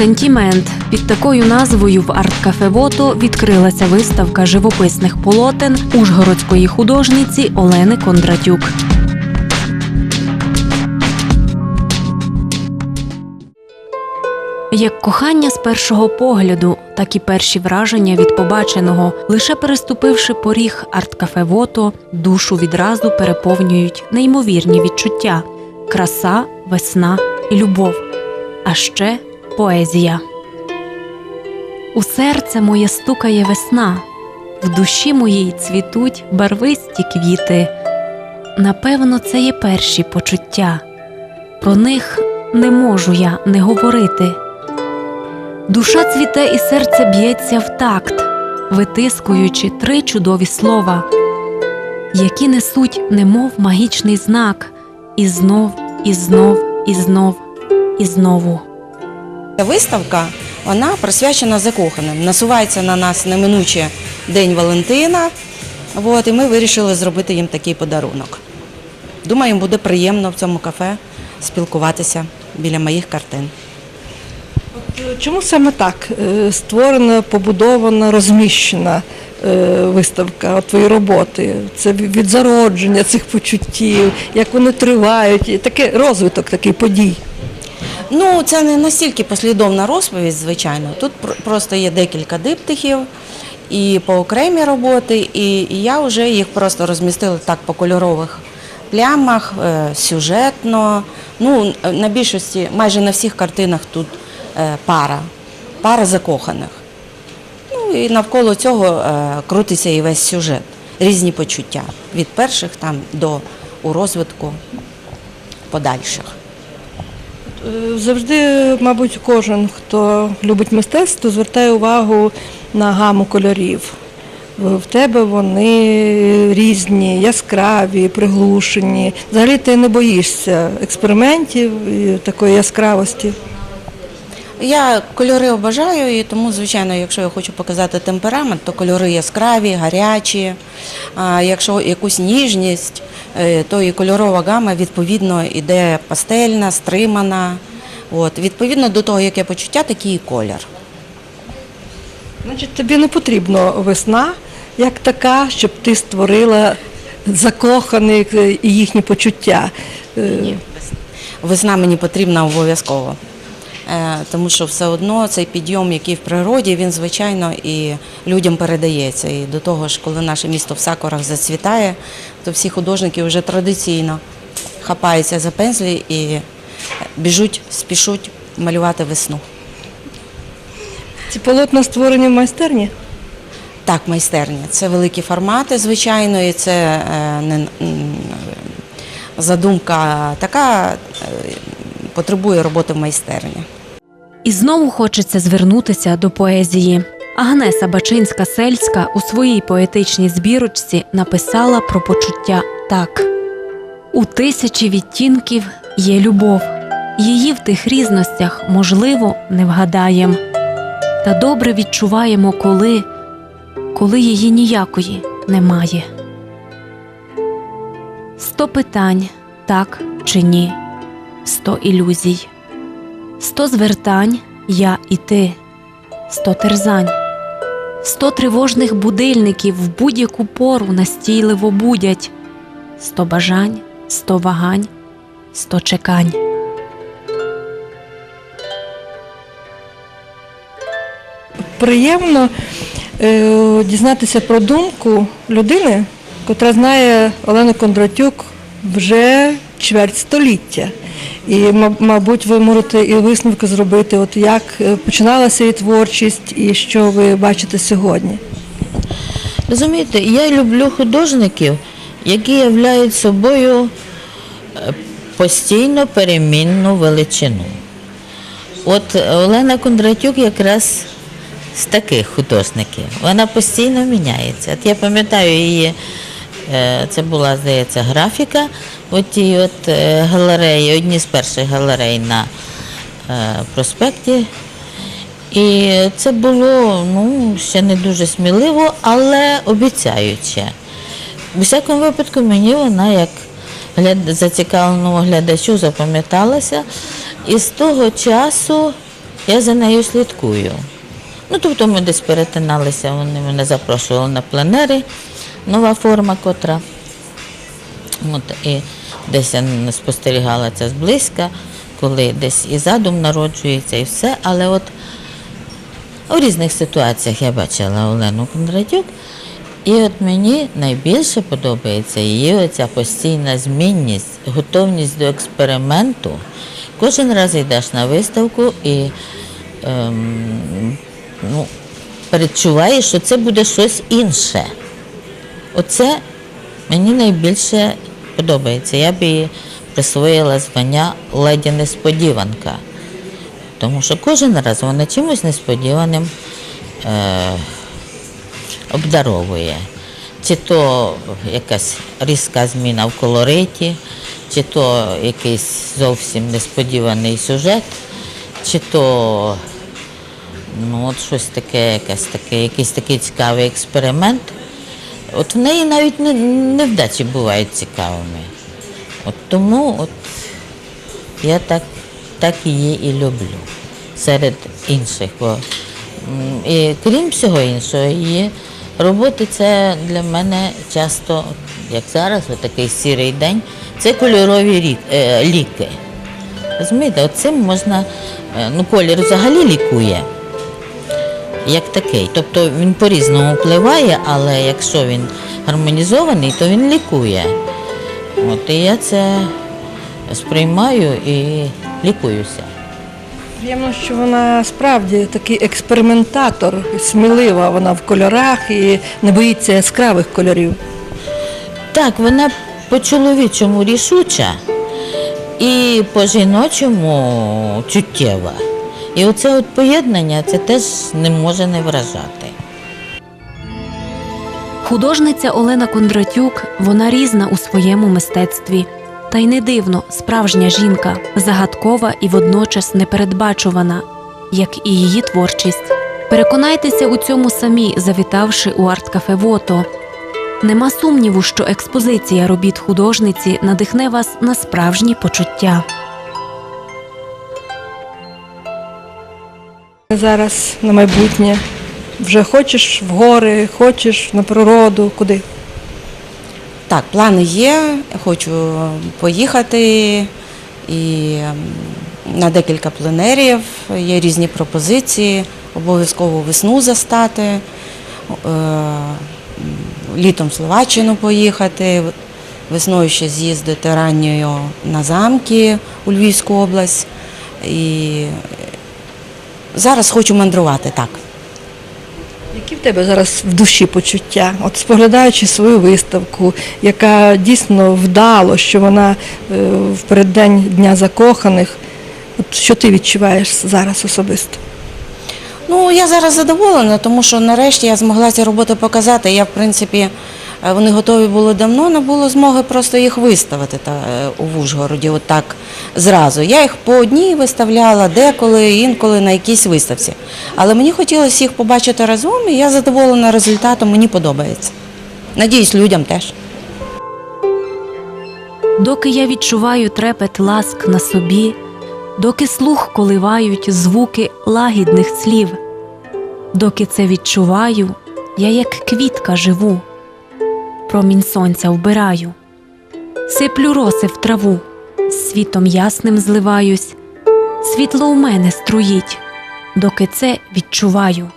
Сентімент. Під такою назвою в арт-кафе Вото відкрилася виставка живописних полотен ужгородської художниці Олени Кондратюк. Як кохання з першого погляду, так і перші враження від побаченого, лише переступивши поріг арт-кафе Вото, душу відразу переповнюють неймовірні відчуття: краса, весна і любов, а ще поезія. У серце моє стукає весна, в душі моїй цвітуть барвисті квіти. Напевно, це є перші почуття. Про них не можу я не говорити. Душа цвіте і серце б'ється в такт, витискуючи три чудові слова, які несуть немов магічний знак, і знов, і знов, і знов, і знову. Ця Виставка вона присвячена закоханим. Насувається на нас неминуче День Валентина. От, і ми вирішили зробити їм такий подарунок. Думаю, їм буде приємно в цьому кафе спілкуватися біля моїх картин. Чому саме так е, створена, побудована, розміщена е, виставка, твої роботи? Це від зародження цих почуттів, як вони тривають, таке розвиток такий подій. Ну, це не настільки послідовна розповідь, звичайно. Тут просто є декілька диптихів і по окремі роботи, і, я вже їх просто розмістила так по кольорових плямах, е, сюжетно. Ну, на більшості, майже на всіх картинах тут е, пара, пара закоханих. Ну і навколо цього е, крутиться і весь сюжет, різні почуття від перших там до у розвитку подальших. Е, Завжди, мабуть, кожен, хто любить мистецтво, звертає увагу на гаму кольорів. В тебе вони різні, яскраві, приглушені. Взагалі ти не боїшся експериментів і такої яскравості. Я кольори обожаю, і тому, звичайно, якщо я хочу показати темперамент, то кольори яскраві, гарячі. А якщо якусь ніжність, е, то і кольорова гама відповідно іде пастельна, стримана. От, відповідно до того, яке почуття, такий і колір. Значить, тобі не потрібно весна як така, щоб ти створила закоханих е, і їхні почуття. Е, Весна мені потрібна обов'язково. Е, Тому що все одно цей підйом, який в природі, він звичайно і людям передається. І до того ж, коли наше місто в сакурах зацвітає, то всі художники вже традиційно хапаються за пензлі і біжуть, спішуть малювати весну. Ці полотна створені в майстерні. Так, майстерня. Це великі формати, звичайно, і це е, не, задумка така, е, потребує роботи в майстерні. І знову хочеться звернутися до поезії. Агнеса Бачинська Сельська у своїй поетичній збірочці написала про почуття так: у тисячі відтінків є любов, її в тих різностях, можливо, не вгадаєм. Та добре відчуваємо, коли, коли її ніякої немає. Сто питань, так чи ні, сто ілюзій. Сто звертань я і ти, сто терзань, сто тривожних будильників в будь-яку пору настійливо будять, сто бажань, сто вагань, сто чекань. Приємно е, дізнатися про думку людини, котра знає Олену Кондратюк вже чверть століття. І, мабуть, ви можете і висновки зробити, от як е, починалася її творчість і що ви бачите сьогодні. Розумієте, я люблю художників, які являють собою е, постійно перемінну величину. От Олена Кондратюк якраз з таких художників. Вона постійно міняється. От я пам'ятаю її, це була, здається, графіка от е, галереї, одній з перших галерей на е, проспекті. І це було ну, ще не дуже сміливо, але обіцяюче. У всякому випадку мені вона як зацікавленому глядачу запам'яталася. І з того часу я за нею слідкую. Ну, тобто ми десь перетиналися, вони мене запрошували на пленери, нова форма котра. От, і десь я спостерігала це зблизька, коли десь і задум народжується, і все. Але от у різних ситуаціях я бачила Олену Кондратюк, і от мені найбільше подобається її оця постійна змінність, готовність до експерименту. Кожен раз йдеш на виставку і ем, ну, передчуваєш, що це буде щось інше. Оце мені найбільше подобається. Я б їй присвоїла звання леді несподіванка. Тому що кожен раз вона чимось несподіваним е, обдаровує. Чи то якась різка зміна в колориті, чи то якийсь зовсім несподіваний сюжет, чи то ну, от щось таке, якесь таке, якийсь такий цікавий експеримент. От в неї навіть не- невдачі бувають цікавими. От тому от я так, так її і люблю серед інших. Бо, і крім всього іншого, її роботи це для мене часто, як зараз, такий сірий день, це кольорові е, ліки. Розумієте, цим можна, е, ну колір взагалі лікує як такий. Тобто він по-різному впливає, але якщо він гармонізований, то він лікує. От, і я це сприймаю і лікуюся. Приємно, що вона справді такий експериментатор, смілива вона в кольорах і не боїться яскравих кольорів. Так, вона по-чоловічому рішуча і по-жіночому чуттєва. І оце от поєднання це теж не може не вражати. Художниця Олена Кондратюк, вона різна у своєму мистецтві. Та й не дивно, справжня жінка, загадкова і водночас непередбачувана, як і її творчість. Переконайтеся у цьому самі, завітавши у арт-кафе Вото. Нема сумніву, що експозиція робіт художниці надихне вас на справжні почуття. Зараз на майбутнє. Вже хочеш в гори, хочеш на природу, куди? Так, плани є. Хочу поїхати і ем, на декілька пленерів. Є різні пропозиції. Обов'язково весну застати, е, літом в Словаччину поїхати, весною ще з'їздити ранньою на замки у Львівську область. І зараз хочу мандрувати так. Які в тебе зараз в душі почуття? От споглядаючи свою виставку, яка дійсно вдало, що вона е, в переддень Дня закоханих. От що ти відчуваєш зараз особисто? Ну, я зараз задоволена, тому що нарешті я змогла ці роботи показати. Я, в принципі, вони готові були давно, не було змоги просто їх виставити та, е, у Ужгороді, отак зразу. Я їх по одній виставляла, деколи, інколи на якійсь виставці. Але мені хотілося їх побачити разом, і я задоволена результатом, мені подобається. Надіюсь, людям теж. Доки я відчуваю трепет ласк на собі, доки слух коливають звуки лагідних слів, доки це відчуваю, я як квітка живу, промінь сонця вбираю, сиплю роси в траву, з світом ясним зливаюсь, світло у мене струїть, доки це відчуваю.